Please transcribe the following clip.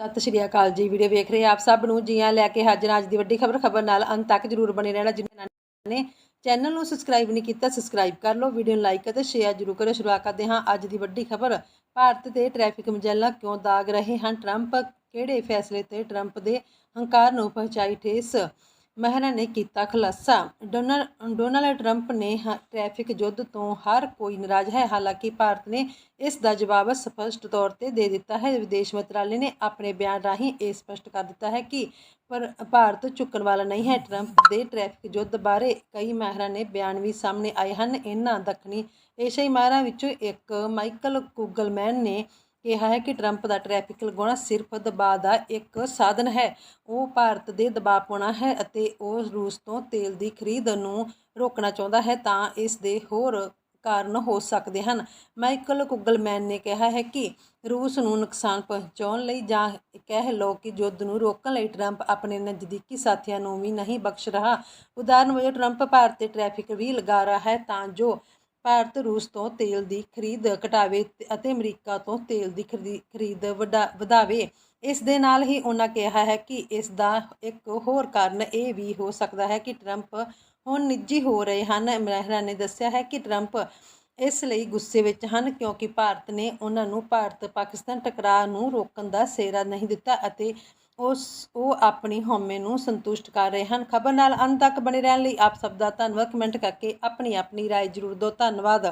ਸਤਿ ਸ਼੍ਰੀ ਅਕਾਲ ਜੀ। ਵੀਡੀਓ ਵੇਖ ਰਹੇ ਆਪ ਸਭ ਨੂੰ ਜੀਆਂ ਲੈ ਕੇ ਹਾਜ਼ਰ ਅੱਜ ਦੀ ਵੱਡੀ ਖਬਰ ਖਬਰ ਨਾਲ ਅੰਤ ਤੱਕ ਜਰੂਰ ਬਣੇ ਰਹਿਣਾ। ਜਿਨ੍ਹਾਂ ਨੇ ਚੈਨਲ ਨੂੰ ਸਬਸਕ੍ਰਾਈਬ ਨਹੀਂ ਕੀਤਾ ਸਬਸਕ੍ਰਾਈਬ ਕਰ ਲਓ, ਵੀਡੀਓ ਨੂੰ ਲਾਈਕ ਅਤੇ ਸ਼ੇਅਰ ਜਰੂਰ ਕਰੋ ਸ਼ੁਰੂਆਤ ਕਰਦੇ ਹਾਂ ਅੱਜ ਦੀ ਵੱਡੀ ਖਬਰ। ਭਾਰਤ ਤੇ ਟ੍ਰੈਫਿਕ ਮਜੱਲਾ ਕਿਉਂ ਦਾਗ ਰਹੇ ਹਨ? ਟਰੰਪ ਕਿਹੜੇ ਫੈਸਲੇ ਤੇ ਟਰੰਪ ਦੇ ਹੰਕਾਰ ਨੂੰ ਪਹੁੰਚਾਈ ਠੇਸ? ਮਹਿਰਾ ਨੇ ਕੀਤਾ ਖੁਲਾਸਾ। ਡੋਨਲ, ਡੋਨਾਲਡ ਟਰੰਪ ਨੇ ਹ- ਟ੍ਰੈਫਿਕ ਯੁੱਧ ਤੋਂ ਹਰ ਕੋਈ ਨਾਰਾਜ਼ ਹੈ। ਹਾਲਾਂਕਿ ਭਾਰਤ ਨੇ ਇਸ ਦਾ ਜਵਾਬ ਸਪਸ਼ਟ ਤੌਰ ਤੇ ਦੇ ਦਿੱਤਾ ਹੈ। ਵਿਦੇਸ਼ ਮੰਤਰਾਲੇ ਨੇ ਆਪਣੇ ਬਿਆਨ ਰਾਹੀਂ ਇਹ ਸਪਸ਼ਟ ਕਰ ਦਿੱਤਾ ਹੈ ਕਿ ਪਰ ਭਾਰਤ ਝੁਕਣ ਵਾਲਾ ਨਹੀਂ ਹੈ। ਟਰੰਪ ਦੇ ਟ੍ਰੈਫਿਕ ਯੁੱਧ ਬਾਰੇ ਕਈ ਮਾਹਿਰਾਂ ਨੇ ਬਿਆਨ ਵੀ ਸਾਹਮਣੇ ਆਏ ਹਨ। ਇਹਨਾਂ ਦੱਖਣੀ ਏਸ਼ੀਆਈ ਮਾਹਿਰਾਂ ਵਿੱਚੋਂ ਇੱਕ ਮਾਈਕਲ ਕੁਗਲਮੈਨ ਨੇ ਕਿਹਾ ਹੈ ਕਿ ਟਰੰਪ ਦਾ ਟ੍ਰੈਫਿਕ ਲਗਾਉਣਾ ਸਿਰਫ ਦਬਾਅ ਦਾ ਇੱਕ ਸਾਧਨ ਹੈ। ਉਹ ਭਾਰਤ ਦੇ ਦਬਾਅ ਪਾਉਣਾ ਹੈ ਅਤੇ ਉਹ ਰੂਸ ਤੋਂ ਤੇਲ ਦੀ ਖਰੀਦ ਨੂੰ ਰੋਕਣਾ ਚਾਹੁੰਦਾ ਹੈ ਤਾਂ ਇਸ ਦੇ ਹੋਰ ਕਾਰਨ ਹੋ ਸਕਦੇ ਹਨ। ਮਾਈਕਲ ਕੁਗਲਮੈਨ ਨੇ ਕਿਹਾ ਹੈ ਕਿ ਰੂਸ ਨੂੰ ਨੁਕਸਾਨ ਪਹੁੰਚਾਉਣ ਲਈ ਜਾਂ ਕਹਿ ਲਓ ਕਿ ਯੁੱਧ ਨੂੰ ਰੋਕਣ ਲਈ ਟਰੰਪ ਆਪਣੇ ਨਜ਼ਦੀਕੀ ਸਾਥੀਆਂ ਨੂੰ ਵੀ ਨਹੀਂ ਬਖਸ਼ ਰਿਹਾ। ਉਦਾਹਰਨ ਵਜੋਂ ਟਰੰਪ ਭਾਰਤ ਤੇ ਟ੍ਰੈਫਿਕ ਵੀ ਲਗਾ ਰਿਹਾ ਹੈ ਤਾਂ ਜੋ ਭਾਰਤ, ਰੂਸ ਤੋਂ ਤੇਲ ਦੀ ਖਰੀਦ ਘਟਾਵੇ ਅਤੇ ਅਮਰੀਕਾ ਤੋਂ ਤੇਲ ਦੀ ਖਰੀ- ਖਰੀਦ ਵਧਾ- ਵਧਾਵੇ। ਇਸ ਦੇ ਨਾਲ ਹੀ ਉਹਨਾਂ ਕਿਹਾ ਹੈ ਕਿ ਇਸ ਦਾ ਇੱਕ ਹੋਰ ਕਾਰਨ ਇਹ ਵੀ ਹੋ ਸਕਦਾ ਹੈ ਕਿ ਟਰੰਪ ਹੁਣ ਨਿੱਜੀ ਹੋ ਰਹੇ ਹਨ। ਮਹਿਰਾ ਨੇ ਦੱਸਿਆ ਹੈ ਕਿ ਟਰੰਪ ਇਸ ਲਈ ਗੁੱਸੇ ਵਿੱਚ ਹਨ ਕਿਉਂਕਿ ਭਾਰਤ ਨੇ ਉਹਨਾਂ ਨੂੰ ਭਾਰਤ ਪਾਕਿਸਤਾਨ ਟਕਰਾਅ ਨੂੰ ਰੋਕਣ ਦਾ ਸੇਰਾ ਨਹੀਂ ਦਿੱਤਾ ਅਤੇ ਉਸ ਉਹ ਆਪਣੀ ਹਉਮੈ ਨੂੰ ਸੰਤੁਸ਼ਟ ਕਰ ਰਹੇ ਹਨ ਖਬਰ ਨਾਲ ਅੰਤ ਤੱਕ ਬਣੇ ਰਹਿਣ ਲਈ ਆਪ ਸਭ ਦਾ ਧੰਨਵਾਦ ਕਮੈਂਟ ਕਰਕੇ ਆਪਣੀ ਆਪਣੀ رائے ਜ਼ਰੂਰ ਦਿਓ ਧੰਨਵਾਦ